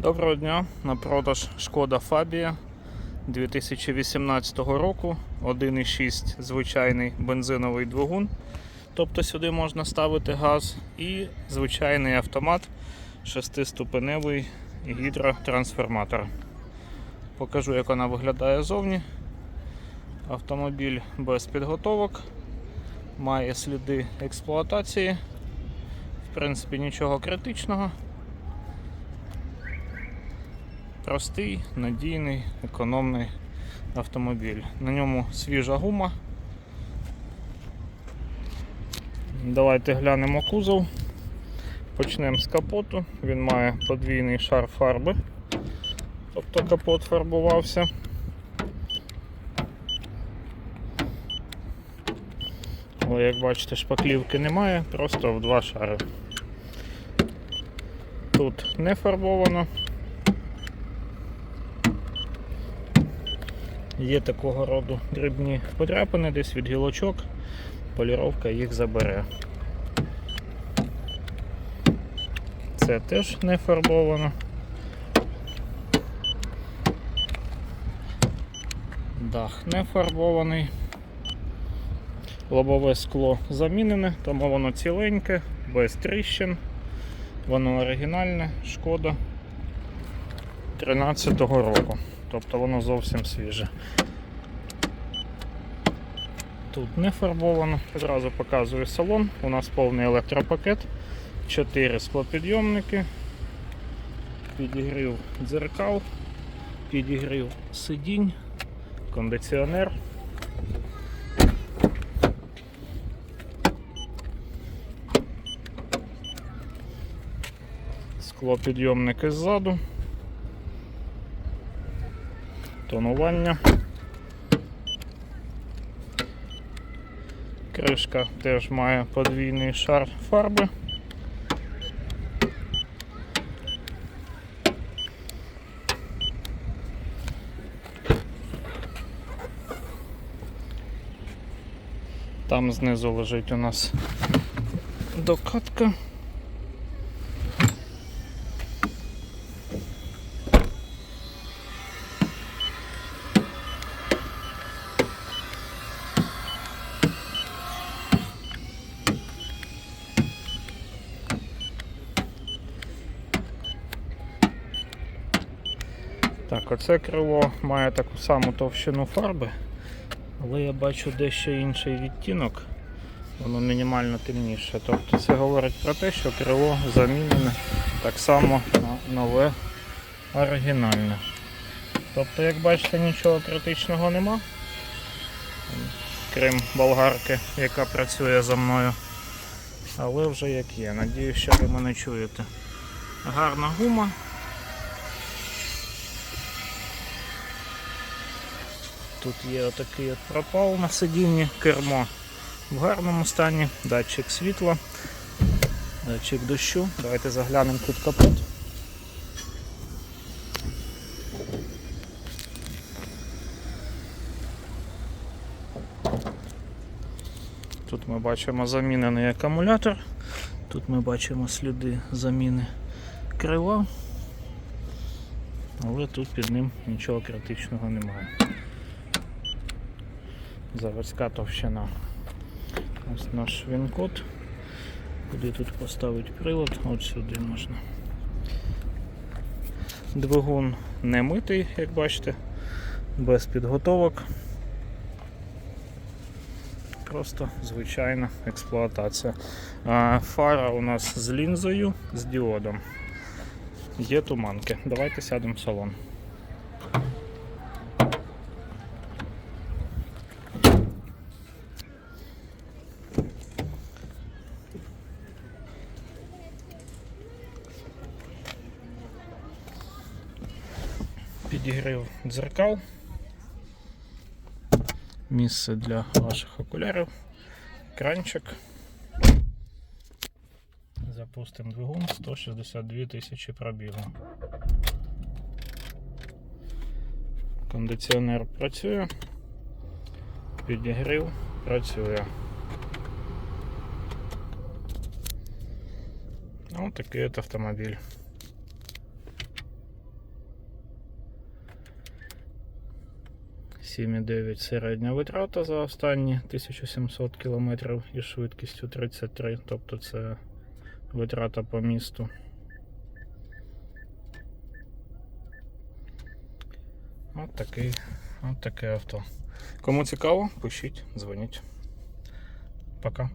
Доброго дня! На продаж Шкода Фабія 2018 року. 1,6 звичайний бензиновий двигун. Тобто сюди можна ставити газ і звичайний автомат 6-ступеневий гідротрансформатор. Покажу, як вона виглядає зовні. Автомобіль без підготовок, має сліди експлуатації. В принципі, нічого критичного. Простий, надійний, економний автомобіль. На ньому свіжа гума. Давайте глянемо кузов. Почнемо з капоту. Він має подвійний шар фарби. Тобто капот фарбувався. Але як бачите, шпаклівки немає, просто в два шари. Тут не фарбовано. Є такого роду дрібні подряпини десь від гілочок, поліровка їх забере. Це теж не фарбовано. Дах не фарбований. Лобове скло замінене, тому воно ціленьке, без тріщин. Воно оригінальне, шкода 13-го року. Тобто воно зовсім свіже. Тут не фарбовано, одразу показую салон. У нас повний електропакет, 4 склопідйомники, підігрів дзеркал, підігрів сидінь, кондиціонер. Склопідйомники ззаду. Тонування. Кришка теж має подвійний шар фарби. Там знизу лежить у нас докатка. Так, оце крило має таку саму товщину фарби, але я бачу дещо інший відтінок, воно мінімально темніше. Тобто це говорить про те, що крило замінене так само на нове оригінальне. Тобто, як бачите, нічого критичного нема. Крім болгарки, яка працює за мною. Але вже як є. Надію, що ви мене чуєте. Гарна гума. Тут є отакий от пропал на сидінні, кермо в гарному стані, датчик світла, датчик дощу. Давайте заглянемо під капот. Тут ми бачимо замінений акумулятор, тут ми бачимо сліди заміни крила, але тут під ним нічого критичного немає заводська товщина. Ось наш він-код. Куди тут поставити прилад, от сюди можна. Двигун не митий, як бачите, без підготовок. Просто звичайна експлуатація. Фара у нас з лінзою, з діодом. Є туманки. Давайте сядемо в салон. Підігрів дзеркал. Місце для ваших окулярів. Екранчик. Запустимо двигун 162 тисячі пробігу. Кондиціонер працює. Підігрів працює. Ну, такий от автомобіль. 7,9 середня витрата за останні 1700 км із швидкістю 33, тобто це витрата по місту. От такий, от таке авто. Кому цікаво, пишіть, дзвоніть. Пока.